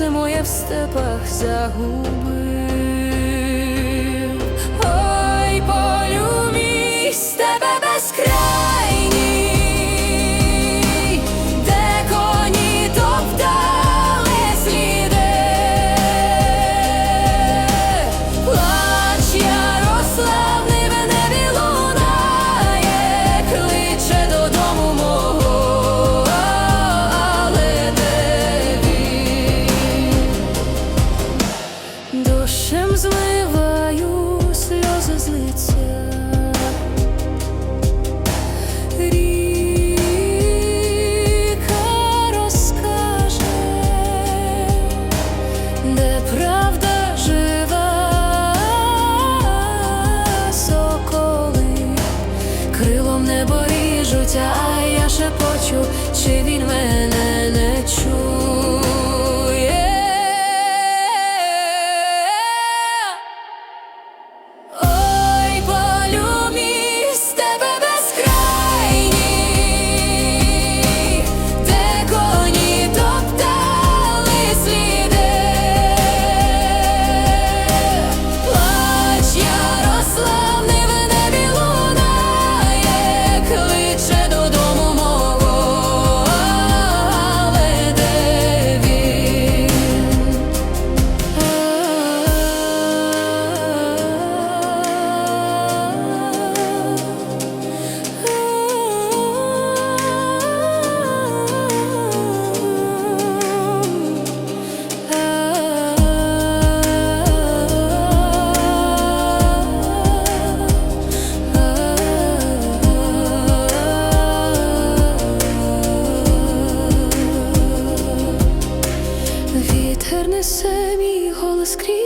серце моє в степах загубив? was when несе мій голос крізь